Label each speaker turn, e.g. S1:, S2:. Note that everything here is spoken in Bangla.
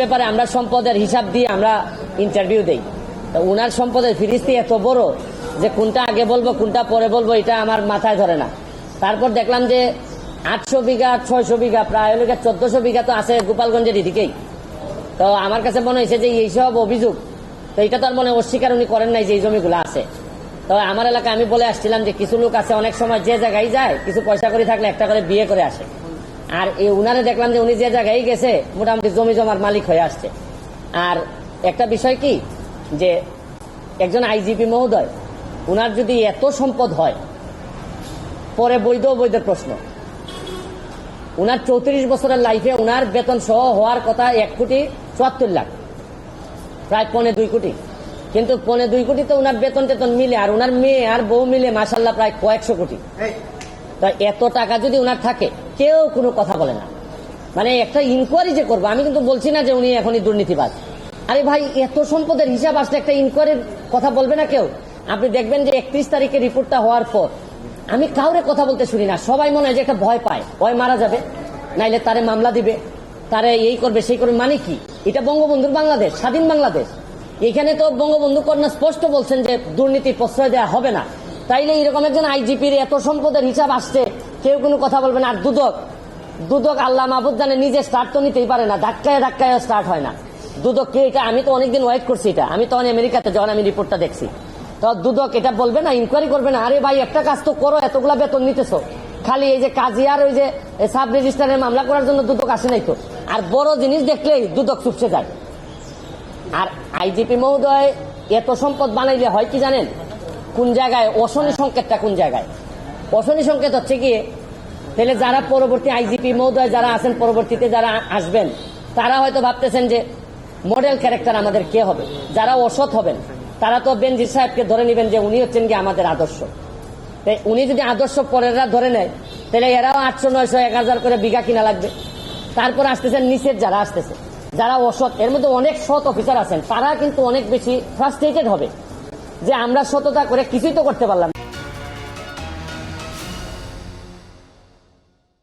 S1: ব্যাপারে আমরা সম্পদের হিসাব দিয়ে আমরা ইন্টারভিউ দেই। তো উনার সম্পদের ফিরিস্তি এত বড় যে কোনটা আগে বলব, কোনটা পরে বলব, এটা আমার মাথায় ধরে না। তারপর দেখলাম যে আটশো বিঘা, ছয়শো বিঘা, প্রায় লোকের চোদ্দশো বিঘা তো আছে গোপালগঞ্জের এদিকেই। তো আমার কাছে মনে হয়েছে যে এইসব অভিযোগ, তো এটা তো আর মনে অস্বীকার উনি করেন নাই যে এই জমিগুলো আছে। তো আমার এলাকায় আমি বলে আসছিলাম যে কিছু লোক আছে, অনেক সময় যে জায়গায় যায়, কিছু পয়সা করে থাকলে একটা করে বিয়ে করে আসে। আর এই উনারে দেখলাম যে উনি যে জায়গায় গেছে মোটামুটি জমি জমার মালিক হয়ে আসছে। আর একটা বিষয় কি যে একজন আইজিপি মহোদয় উনার যদি এত সম্পদ হয় পরে বৈধ অবৈধের প্রশ্ন। উনার চৌত্রিশ বছরের লাইফে উনার বেতন সহ হওয়ার কথা এক কোটি চুয়াত্তর লাখ প্রায় পনে দুই কোটি। কিন্তু পনে দুই কোটি তো উনার বেতন টেতন মিলে আর উনার মেয়ে আর বউ মিলে মাসাল্লাহ প্রায় কয়েকশো কোটি। তা এত টাকা যদি উনার থাকে কেউ কোনো কথা বলে না। মানে একটা ইনকোয়ারি যে করব, আমি কিন্তু বলছি না যে উনি এখনই দুর্নীতিবাজ। আরে ভাই, এত সম্পদের হিসাব আসলে একটা ইনকোয়ারির কথা বলবে না কেউ? আপনি দেখবেন যে একত্রিশ তারিখে রিপোর্টটা হওয়ার পর, আমি কাউরে কথা বলতে শুনি না। সবাই মনে হয় যে একটা ভয় পায়। ভয় মারা যাবে। নাইলে তারে মামলা দিবে। তারে এই করবে, সেই করবে মানে কি? এটা বঙ্গবন্ধুর বাংলাদেশ, স্বাধীন বাংলাদেশ। এখানে তো বঙ্গবন্ধু কন্যা স্পষ্ট বলছেন যে দুর্নীতির প্রশ্রয় দেওয়া হবে না। তাইলে এরকম একজন আইজিপির এত সম্পদের হিসাব আসছে কেউ কোনো কথা বলবে না। আর দুদক দুদক আল্লাহ মাহবুদ জানে, নিজে স্টার্ট তো নিতেই পারে না, ধাক্কায় ধাক্কায় স্টার্ট হয় না। দুদক কে এটা? আমি তো অনেকদিন ওয়েট করছি এটা। আমি তখন আমেরিকাতে যখন আমি রিপোর্টটা দেখছি। তো দুদক এটা বলবে না ইনকোয়ারি করবে না, আরে ভাই, একটা কাজ তো করো, এতগুলা বেতন নিতেছো। খালি এই যে কাজিয়ার ওই যে সাব রেজিস্টারের মামলা করার জন্য দুদক আসে নাই তো। আর বড় জিনিস দেখলেই দুদক চুপসে যায়। আর আইজিপি মহোদয়, এত সম্পদ বানাইলে হয় কি জানেন? কোন জায়গায়? অশনি সংকেতটা কোন জায়গায়? অশনি সংকেত হচ্ছে কি, তাহলে যারা পরবর্তী আইজিপি মহোদয় যারা আছেন, পরবর্তীতে যারা আসবেন, তারা হয়তো ভাবতেছেন যে মডেল ক্যারেক্টার আমাদের কে হবে? যারা অসৎ হবেন, তারা তো বেনজির সাহেবকে ধরে নেবেন যে উনি হচ্ছেন কি আমাদের আদর্শ। তাই উনি যদি আদর্শ পরেরা ধরে নেয়, তাহলে এরাও আটশো, নয়শো, এক হাজার করে বিঘা কিনা লাগবে। তারপর আসতেছেন নিচের যারা আসতেছে, যারা অসৎ। এর মধ্যে অনেক সৎ অফিসার আছেন, তারা কিন্তু অনেক বেশি ফ্রাস্ট্রেটেড হবে। যে আমরা সততা করে কিছুই তো করতে পারলাম